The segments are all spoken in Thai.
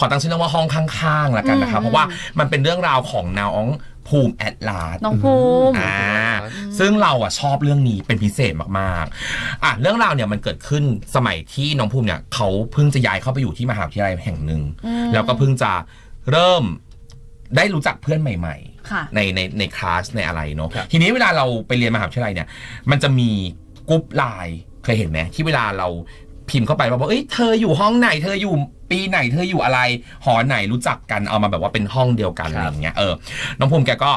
ขอตั้งชื่อเรื่องว่าห้องข้างๆ ละกันนะครับอืมเพราะว่ามันเป็นเรื่องราวของน้องภูมิแอดลาสน้องภูมิอ่าซึ่งเราอะชอบเรื่องนี้เป็นพิเศษมากๆอะเรื่องราวเนี่ยมันเกิดขึ้นสมัยที่น้องภูมิเนี่ยเขาเพิ่งจะย้ายเข้าไปอยู่ที่มหาวิทยาลัยแห่งหนึ่งอืมแล้วก็เพิ่งจะเริ่มได้รู้จักเพื่อนใหม่ๆค่ะในในในคลาสในอะไรเนาะครับทีนี้เวลาเราไปเรียนมหาวิทยาลัยเนี่ย มันจะมีกรุ๊ปไลน์เคยเห็นไหมที่เวลาเรา พิมพ์เข้าไปว่าบอกเอ้ยเธออยู่ห้องไหน เธออยู่ปีไหนเธออยู่อะไร หอไหนรู้จักกันเอามาแบบว่าเป็นห้องเดียวกันคอะรับไรอย่างเงี้ยเออน้องภูมิแกก็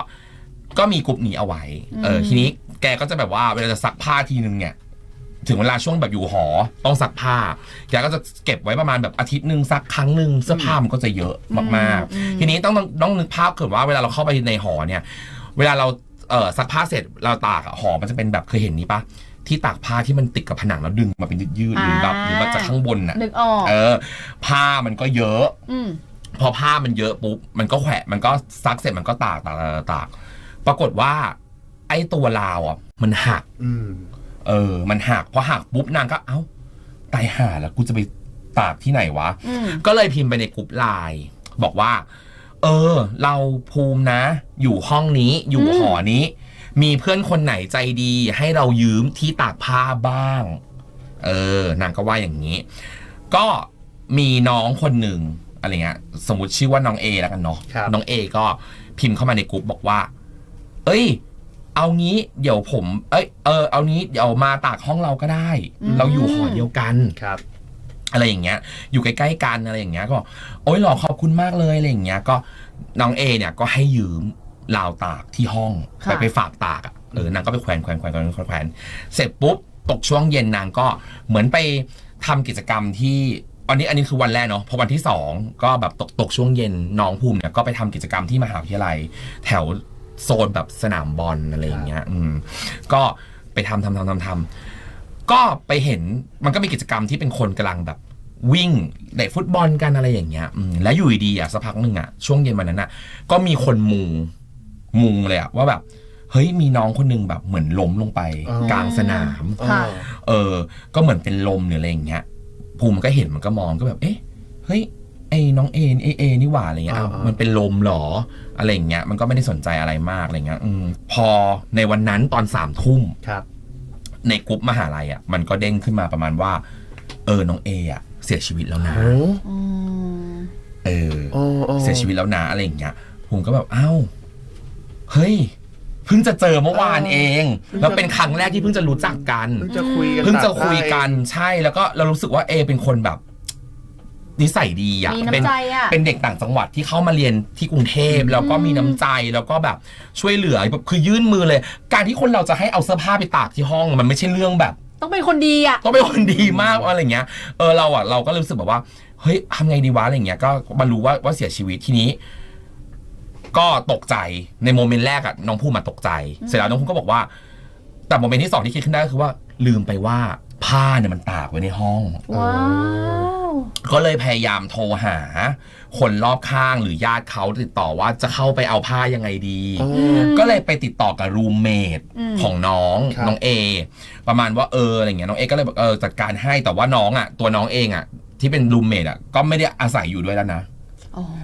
ก็มีกรุ๊ปนี้เอาไว้ เอออืมทีนี้แกก็จะแบบว่าเวลาจะซักผ้าทีนึงเนี่ยถึงเวลาช่วงแบบอยู่หอต้องซักผ้าแกก็จะเก็บไว้ประมาณแบบอาทิตย์หนึ่งซักครั้งหนึ่งเสื้อผ้ามันก็จะเยอะมากอืมๆทีนี้ต้องต้องต้องนึกภาพเกิดว่าเวลาเราเข้าไปในหอเนี่ย เวลาเราเอ่อซักผ้าเสร็จเราตากอะหอมันจะเป็นแบบเคยเห็นนี้ปะ ที่ตากผ้าที่มันติดกับผนังแล้วดึงมาเป็นยืดๆหรือแบบหรือมาจากข้างบนน่ะนึกออกเออ ผ้ามันก็เยอะอืมพอผ้ามันเยอะปุ๊บมันก็แขวะมันก็ซักเสร็จมันก็ตากตากตากตากปรากฏว่า ไอ้ตัวราวอะ มันหักอืมเออ มันหักพอหักปุ๊บนางก็เอ้าตายห่าแล้วกูจะไปตากที่ไหนวะอืมก็เลยพิมพ์ไปในกลุ่มไลน์บอกว่า เออ เราภูมินะ อยู่ห้องนี้อยู่อืมหอนี้ มีเพื่อนคนไหนใจดีให้เรายืมที่ตากผ้าบ้าง เออนางก็ว่าอย่างนี้ ก็มีน้องคนหนึ่งอะไรเงี้ยสมมติชื่อว่าน้องเอแล้วกันเนาะครับน้องเอก็พิมพ์เข้ามาในกลุ่มบอกว่า เอ้ย เอางี้เดี๋ยวผม เอ้ยเออเอานี้เดี๋ยวมาตากห้องเราก็ได้อืมเราอยู่หอเดียวกันครับ อะไรอย่างเงี้ย อยู่ใกล้ๆกันอะไรอย่างเงี้ย ก็บอกโอ๊ยหรอขอบคุณมากเลยอะไรอย่างเงี้ย ก็น้องเอเนี่ยก็ให้ยืม ราวตากที่ห้องค่ะไปไปฝากตากอะเออนางก็ไปแขวนแขวนแขวนแขวนแขวนแขวนเสร็จปุ๊บตกช่วงเย็นนางก็เหมือนไปทำกิจกรรมที่อันนี้อันนี้คือวันแรกเนาะพอวันที่สองก็แบบตกตกช่วงเย็นน้องภูมิเนี่ยก็ไปทำกิจกรรมที่มหาวิทยาลัย แถวโซนแบบสนามบอลอะไรอย่างเงี้ย อืม ก็ไปทำทำทำทำทำก็ไปเห็นมันก็มีกิจกรรมที่เป็นคนกำลังแบบวิ่งเตะฟุตบอลกันอะไรอย่างเงี้ยอืมแล้วอยู่ดีๆอะสักพักหนึ่งอะช่วงเย็นวันนั้นอะ ก็มีคนมุง มุงเลยอะว่าแบบ เฮ้ยมีน้องคนหนึงแบบเหมือนล้มลงไป อ๋อ กลางสนาม ค่ะ เออ ก็เหมือนเป็นลมหรืออะไรอย่างเงี้ย ภูมิมันก็เห็นมันก็มองก็แบบ เอ๊ะ เฮ้ย ไอ้น้องเอนี่เอเอนี่หว่าอะไรเงี้ยอ้าวอ่าๆมันเป็นลมเหรอ อะไรอย่างเงี้ย มันก็ไม่ได้สนใจอะไรมากอะไรเงี้ย อืม พอในวันนั้นตอนสามทุ่มครับในกลุ่มมหาลัยอะ มันก็เด้งขึ้นมาประมาณว่า เออ น้องเออะ เสียชีวิตแล้วนะ โอ้อืม เออ โอ้โอ้ เสียชีวิตแล้วนะอะไรอย่างเงี้ยผมก็แบบเอ้า เฮ้ยเพิ่งจะเจอเมื่อวานเอง แล้วเป็นครั้งแรกที่เพิ่งจะรู้จักกัน เพิ่งจะคุยกันเพิ่งจะตัดคุยกันได้ใช่แล้วก็เรารู้สึกว่าเอเป็นคนแบบนิสัยดีอะมีเป็นน้ำใจอะเป็นเด็กต่างจังหวัดที่เข้ามาเรียนที่กรุงเทพแล้วก็มีน้ำใจแล้วก็แบบช่วยเหลือแบบคือยื่นมือเลย การที่คนเราจะให้เอาเสื้อผ้าไปตากที่ห้องมันไม่ใช่เรื่องแบบ ต้องเป็นคนดีอะ ต้องเป็นคนดีมากอะไรเงี้ย เออเราอะเราก็รู้สึกแบบว่า เฮ้ยทำไงดีวะอะไรเงี้ย ก็มารู้ว่าว่าเสียชีวิตทีนี้ ก็ตกใจในโมเมนต์แรกอะน้องพูดมาตกใจ เสร็จแล้วน้องพูดก็บอกว่า แต่โมเมนต์ที่สองที่คิดขึ้นได้ก็คือว่า ลืมไปว่าผ้าเนี่ยมันตากไว้ในห้อง ว้าว ก็เลยพยายามโทรหา คนรอบข้างหรือญาติเขาติดต่อว่าจะเข้าไปเอาผ้ายังไงดีโอ้ก็เลยไปติดต่อกับรูมเมทอืม ของน้องครับ น้องเอประมาณว่าเอออะไรเงี้ยน้องเอก็เลยบอกเออจัดการให้แต่ว่าน้องอะ ตัวน้องเองอะ ที่เป็นรูมเมทอะก็ไม่ได้อาศัยอยู่ด้วยแล้วนะอ๋อ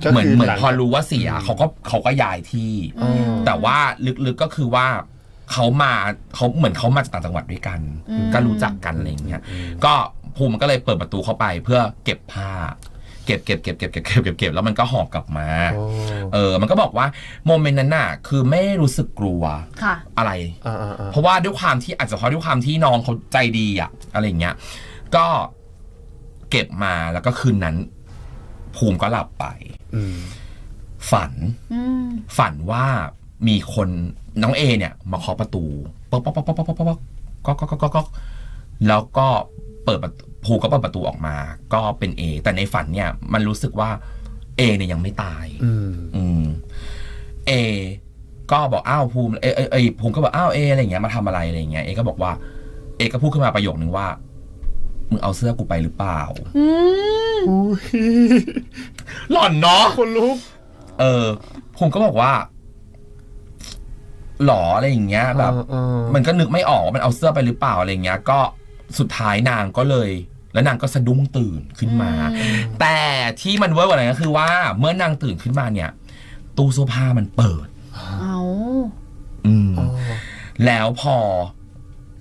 ก็เหมือนคืเหมือนหลังพอรู้ว่าเสียอืมเขาก็เขาก็ย้ายที่อ๋อแต่ว่าลึกๆก็คือว่าเขามาเขาเหมือนเขามาจากต่างจังหวัดด้วยกันอืมก็รู้จักกันอะไรอย่างเงี้ยก็ภูมิมันก็เลยเปิดประตูเข้าไปเพื่อเก็บผ้าเก็บเก็บเก็บเก็บเก็บเก็บเก็บเก็บแล้วมันก็หอบกลับมาโอ้เออ มันก็บอกว่าโมเมนต์นั้นน่ะ คือไม่รู้สึกกลัวค่ะอะไรอ่าอ่าอ่าเพราะว่าด้วยความที่อาจจะเพราะด้วยความที่น้องเขาใจดีอะอะไรอย่างเงี้ย ก็เก็บมาแล้วก็คืนนั้น ภูมิก็หลับไปอืมฝันอืมฝันว่ามีคนน้องเอเนี่ย มาเคาะประตูป๊อกป๊อกป๊อกป๊อกป๊อกป๊อกป๊อกก๊อกก๊อกก๊อกก๊อกก๊อกแล้วก็เปิดประตูภูก็เปิดประตูออกมา ก็เป็นเอ แต่ในฝันเนี่ย มันรู้สึกว่า เอเนี่ยยังไม่ตาย อืมอืมเอ ก็บอกอ้าวภูมิเอเอเอภูมิก็บอกอ้าวเออะไรอย่างเงี้ยมาทำอะไรอะไรอย่างเงี้ยเอก็บอกว่า เอก็พูดขึ้นมาประโยคนึงว่ามึงเอาเสื้อกูไปหรือเปล่าอืมอุ้ย หล่อนเนาะคนลุก เออภูมิก็บอกว่าหรออะไรอย่างเงี้ยแบบ เออเออ มันก็นึกไม่ออกว่ามันเอาเสื้อไปหรือเปล่าอะไรเงี้ย ก็สุดท้ายนางก็เลย แล้วนางก็สะดุ้งตื่นขึ้นมา แต่ที่มันเวิร์กกว่านั้นก็คือว่า เมื่อนางตื่นขึ้นมาเนี่ย ตู้เสื้อผ้ามันเปิด เอาอืม แล้วพอ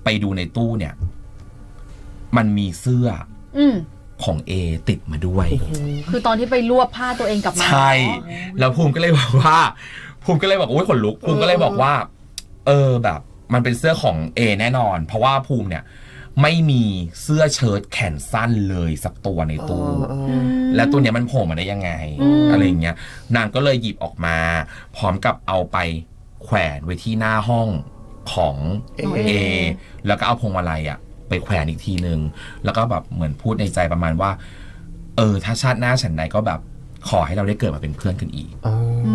ไปดูในตู้เนี่ย มันมีเสื้ออืม ของเอติดมาด้วย คือตอนที่ไปรวบผ้าตัวเองกลับมาใช่ แล้วภูมิก็เลยบอกว่า ภูมิก็เลยบอกโอ้ยขนลุกภูมิก็เลยบอกว่า เออแบบ มันเป็นเสื้อของเอแน่นอน เพราะว่าภูมิเนี่ย ไม่มีเสื้อเชิ้ตแขนสั้นเลยสักตัวในตู้อืมแล้วตัวเนี้ยมันโผล่มาได้ยังไงอืมอะไรอย่างเงี้ย นางก็เลยหยิบออกมา พร้อมกับเอาไปแขวนไว้ที่หน้าห้องของเอเอแล้วก็เอาพวงมาลัยอะ ไปแขวนอีกทีนึงแล้วก็แบบเหมือนพูดในใจประมาณว่า เออ ถ้าชาติหน้าฉันใดก็แบบขอให้เราได้เกิดมาเป็นเพื่อนกันอีกอ๋ออื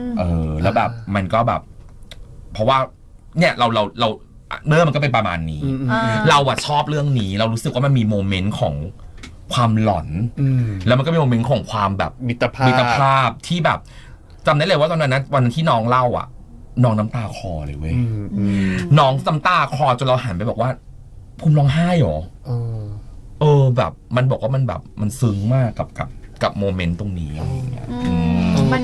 มเออ แล้วแบบมันก็แบบ เพราะว่า เนี่ยเราเราเราเรื่องมันก็เป็นประมาณนี้อืมอืมอ่าเราอะชอบเรื่องนี้ เรารู้สึกว่ามันมีโมเมนต์ของความหลอนอืมแล้วมันก็มีโมเมนต์ของความแบบมิตรภาพมิตรภาพที่แบบจำได้เลยว่าตอนนั้นนะวันที่น้องเล่าอะน้องน้ำตาคลอเลยเว้ยอืมอืมน้องน้ำตาคลอจนเราหันไปบอกว่า ภูมิร้องไห้เหรอเออเออแบบมันบอกว่ามันแบบมันซึ้งมากกับกับกับโมเมนต์ตรงนี้อะไรอย่างเงี้ยอือืมมมัน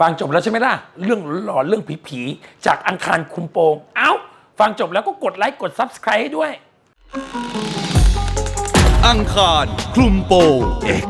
ฟังจบแล้วใช่ไหมล่ะ เรื่องหลอนๆเรื่องผีๆจากอังคารคุมโปง เอ้า ฟังจบแล้วก็กดไลค์กด Subscribe ให้ด้วย อังคารคลุมโปง X